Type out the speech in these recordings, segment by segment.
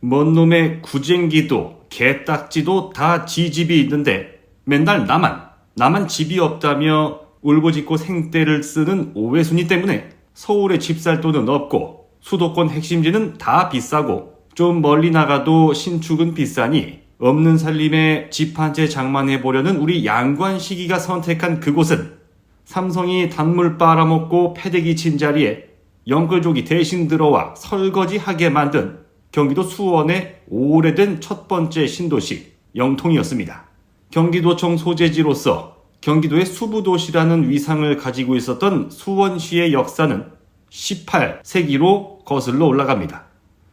뭔 놈의 구쟁기도 개딱지도 다 지 집이 있는데 맨날 나만 나만 집이 없다며 울고짖고 생떼를 쓰는 오외순이 때문에 서울에 집 살 돈은 없고 수도권 핵심지는 다 비싸고 좀 멀리 나가도 신축은 비싸니 없는 살림에 집 한 채 장만해 보려는 우리 양관 시기가 선택한 그곳은 삼성이 단물 빨아먹고 패대기 친 자리에 영끌족이 대신 들어와 설거지하게 만든 경기도 수원의 오래된 첫 번째 신도시 영통이었습니다. 경기도청 소재지로서 경기도의 수부도시라는 위상을 가지고 있었던 수원시의 역사는 18세기로 거슬러 올라갑니다.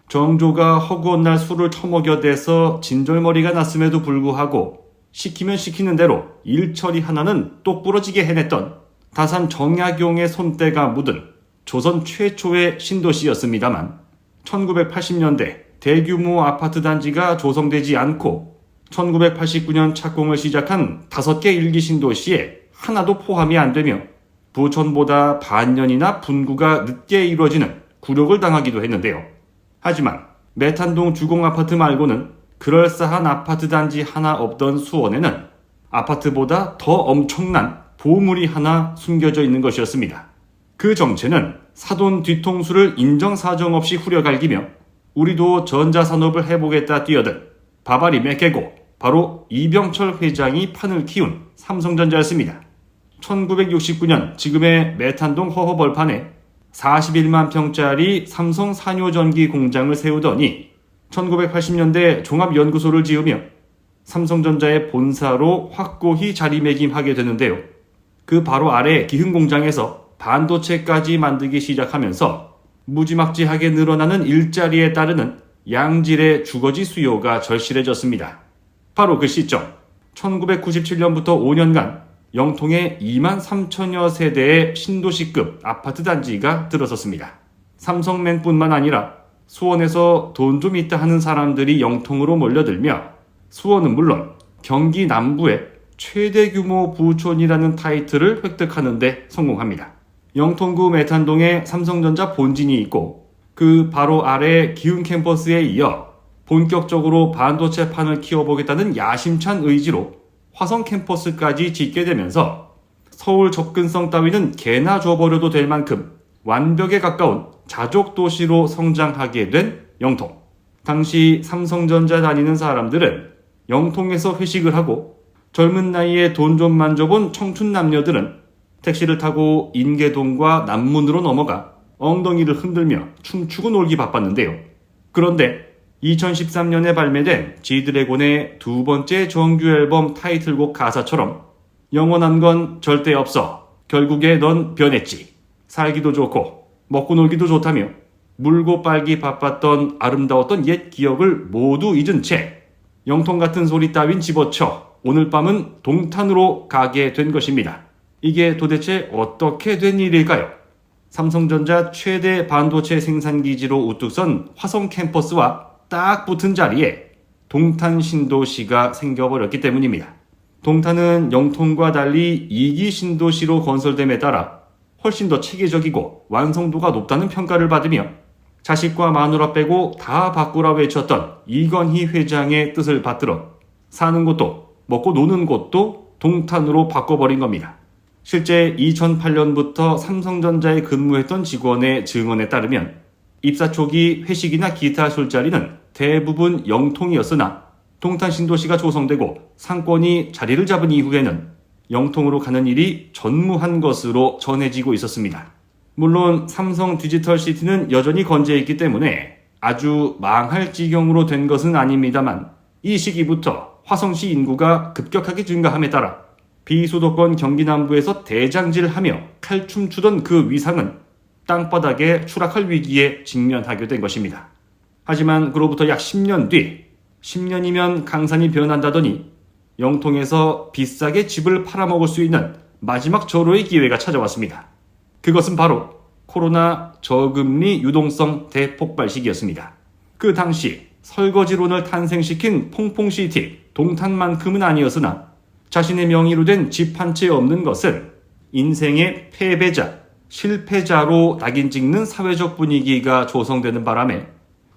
정조가 허구한 날 술을 처먹여대서 진절머리가 났음에도 불구하고 시키면 시키는 대로 일처리 하나는 똑부러지게 해냈던 다산 정약용의 손때가 묻은 조선 최초의 신도시였습니다만 1980년대 대규모 아파트 단지가 조성되지 않고 1989년 착공을 시작한 다섯 개 일기 신도시에 하나도 포함이 안 되며 부천보다 반년이나 분구가 늦게 이루어지는 굴욕을 당하기도 했는데요. 하지만 메탄동 주공 아파트 말고는 그럴싸한 아파트 단지 하나 없던 수원에는 아파트보다 더 엄청난 보물이 하나 숨겨져 있는 것이었습니다. 그 정체는 사돈 뒤통수를 인정사정 없이 후려갈기며 우리도 전자산업을 해보겠다 뛰어든 바바리 맥개고 바로 이병철 회장이 판을 키운 삼성전자였습니다. 1969년 지금의 메탄동 허허벌판에 41만 평짜리 삼성 산효전기 공장을 세우더니 1980년대 종합연구소를 지으며 삼성전자의 본사로 확고히 자리매김하게 되는데요. 그 바로 아래 기흥공장에서 반도체까지 만들기 시작하면서 무지막지하게 늘어나는 일자리에 따르는 양질의 주거지 수요가 절실해졌습니다. 바로 그 시점, 1997년부터 5년간 영통에 2만 3천여 세대의 신도시급 아파트 단지가 들어섰습니다. 삼성맨뿐만 아니라 수원에서 돈 좀 있다 하는 사람들이 영통으로 몰려들며 수원은 물론 경기 남부의 최대 규모 부촌이라는 타이틀을 획득하는데 성공합니다. 영통구 메탄동에 삼성전자 본진이 있고 그 바로 아래 기흥 캠퍼스에 이어 본격적으로 반도체 판을 키워보겠다는 야심찬 의지로 화성 캠퍼스까지 짓게 되면서 서울 접근성 따위는 개나 줘버려도 될 만큼 완벽에 가까운 자족 도시로 성장하게 된 영통. 당시 삼성전자 다니는 사람들은 영통에서 회식을 하고 젊은 나이에 돈 좀 만져본 청춘 남녀들은 택시를 타고 인계동과 남문으로 넘어가 엉덩이를 흔들며 춤추고 놀기 바빴는데요. 그런데 2013년에 발매된 지드래곤의 두 번째 정규 앨범 타이틀곡 가사처럼 영원한 건 절대 없어. 결국에 넌 변했지. 살기도 좋고 먹고 놀기도 좋다며 물고 빨기 바빴던 아름다웠던 옛 기억을 모두 잊은 채 영통 같은 소리 따윈 집어쳐 오늘 밤은 동탄으로 가게 된 것입니다. 이게 도대체 어떻게 된 일일까요? 삼성전자 최대 반도체 생산기지로 우뚝 선 화성 캠퍼스와 딱 붙은 자리에 동탄 신도시가 생겨버렸기 때문입니다. 동탄은 영통과 달리 2기 신도시로 건설됨에 따라 훨씬 더 체계적이고 완성도가 높다는 평가를 받으며 자식과 마누라 빼고 다 바꾸라 외쳤던 이건희 회장의 뜻을 받들어 사는 곳도 먹고 노는 곳도 동탄으로 바꿔버린 겁니다. 실제 2008년부터 삼성전자에 근무했던 직원의 증언에 따르면 입사 초기 회식이나 기타 술자리는 대부분 영통이었으나 동탄 신도시가 조성되고 상권이 자리를 잡은 이후에는 영통으로 가는 일이 전무한 것으로 전해지고 있었습니다. 물론 삼성 디지털 시티는 여전히 건재해 있기 때문에 아주 망할 지경으로 된 것은 아닙니다만 이 시기부터 화성시 인구가 급격하게 증가함에 따라 비수도권 경기 남부에서 대장질하며 칼춤 추던 그 위상은 땅바닥에 추락할 위기에 직면하게 된 것입니다. 하지만 그로부터 약 10년 뒤, 10년이면 강산이 변한다더니 영통에서 비싸게 집을 팔아먹을 수 있는 마지막 절호의 기회가 찾아왔습니다. 그것은 바로 코로나 저금리 유동성 대폭발 시기였습니다. 그 당시 설거지론을 탄생시킨 퐁퐁시티 동탄만큼은 아니었으나 자신의 명의로 된 집 한 채 없는 것은 인생의 패배자, 실패자로 낙인 찍는 사회적 분위기가 조성되는 바람에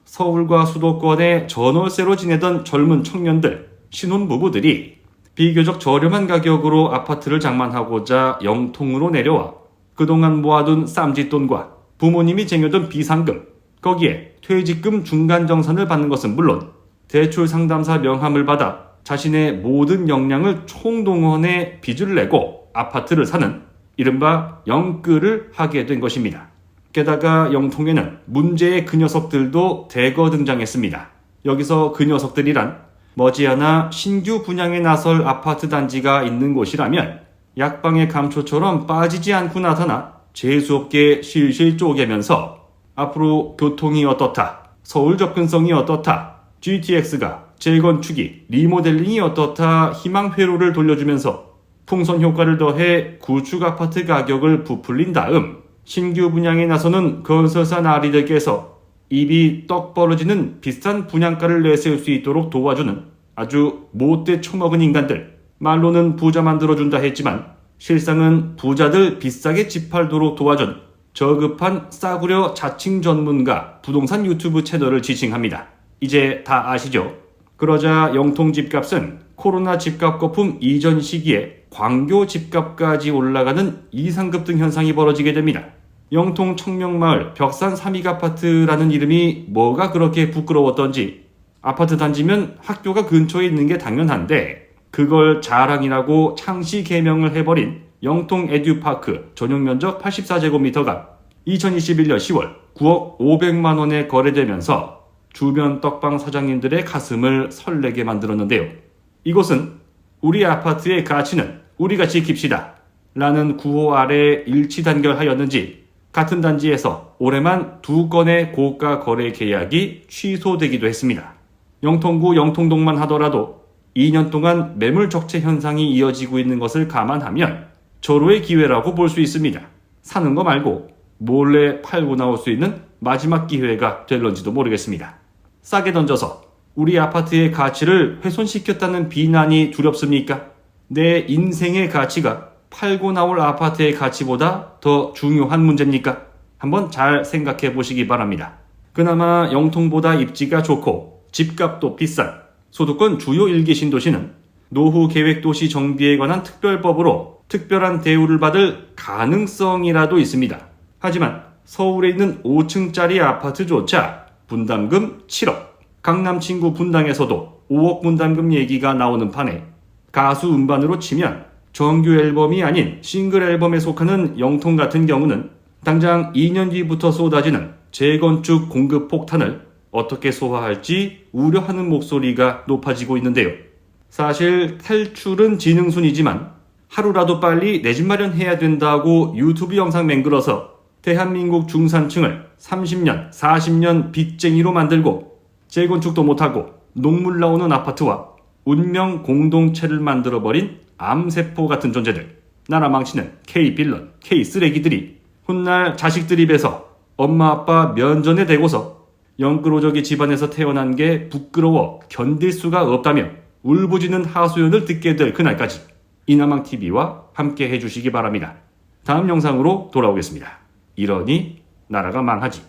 서울과 수도권에 전월세로 지내던 젊은 청년들, 신혼부부들이 비교적 저렴한 가격으로 아파트를 장만하고자 영통으로 내려와 그동안 모아둔 쌈짓돈과 부모님이 쟁여둔 비상금, 거기에 퇴직금 중간 정산을 받는 것은 물론 대출 상담사 명함을 받아 자신의 모든 역량을 총동원해 빚을 내고 아파트를 사는 이른바 영끌을 하게 된 것입니다. 게다가 영통에는 문제의 그 녀석들도 대거 등장했습니다. 여기서 그 녀석들이란 머지않아 신규 분양에 나설 아파트 단지가 있는 곳이라면 약방의 감초처럼 빠지지 않고 나타나 재수없게 실실 쪼개면서 앞으로 교통이 어떻다, 서울 접근성이 어떻다, GTX가 재건축이 리모델링이 어떻다 희망 회로를 돌려주면서 풍선 효과를 더해 구축 아파트 가격을 부풀린 다음 신규 분양에 나서는 건설사 나리들께서 입이 떡 벌어지는 비싼 분양가를 내세울 수 있도록 도와주는 아주 못돼 처먹은 인간들 말로는 부자 만들어준다 했지만 실상은 부자들 비싸게 집 팔도록 도와준 저급한 싸구려 자칭 전문가 부동산 유튜브 채널을 지칭합니다. 이제 다 아시죠? 그러자 영통 집값은 코로나 집값 거품 이전 시기에 광교 집값까지 올라가는 이상급등 현상이 벌어지게 됩니다. 영통 청명마을 벽산 3익 아파트라는 이름이 뭐가 그렇게 부끄러웠던지 아파트 단지면 학교가 근처에 있는 게 당연한데 그걸 자랑이라고 창시 개명을 해버린 영통 에듀파크 전용 면적 84제곱미터가 2021년 10월 9억 500만 원에 거래되면서 주변 떡방 사장님들의 가슴을 설레게 만들었는데요. 이곳은 우리 아파트의 가치는 우리가 지킵시다. 라는 구호 아래 일치 단결하였는지 같은 단지에서 올해만 두 건의 고가 거래 계약이 취소되기도 했습니다. 영통구 영통동만 하더라도 2년 동안 매물 적체 현상이 이어지고 있는 것을 감안하면 절호의 기회라고 볼 수 있습니다. 사는 거 말고 몰래 팔고 나올 수 있는 마지막 기회가 될런지도 모르겠습니다. 싸게 던져서 우리 아파트의 가치를 훼손시켰다는 비난이 두렵습니까? 내 인생의 가치가 팔고 나올 아파트의 가치보다 더 중요한 문제입니까? 한번 잘 생각해 보시기 바랍니다. 그나마 영통보다 입지가 좋고 집값도 비싼 소득권 주요 1기 신도시는 노후 계획 도시 정비에 관한 특별법으로 특별한 대우를 받을 가능성이라도 있습니다. 하지만 서울에 있는 5층짜리 아파트조차 분담금 7억, 강남 친구 분당에서도 5억 분담금 얘기가 나오는 판에 가수 음반으로 치면 정규 앨범이 아닌 싱글 앨범에 속하는 영통 같은 경우는 당장 2년 뒤부터 쏟아지는 재건축 공급 폭탄을 어떻게 소화할지 우려하는 목소리가 높아지고 있는데요. 사실 탈출은 지능순이지만 하루라도 빨리 내 집 마련해야 된다고 유튜브 영상 맹글어서 대한민국 중산층을 30년, 40년 빚쟁이로 만들고 재건축도 못하고 녹물 나오는 아파트와 운명 공동체를 만들어버린 암세포 같은 존재들. 나라 망치는 K빌런, K쓰레기들이 훗날 자식들 입에서 엄마 아빠 면전에 대고서 영끌오적이 집안에서 태어난 게 부끄러워 견딜 수가 없다며 울부짖는 하소연을 듣게 될 그날까지 이나망TV와 함께 해주시기 바랍니다. 다음 영상으로 돌아오겠습니다. 이러니 나라가 망하지.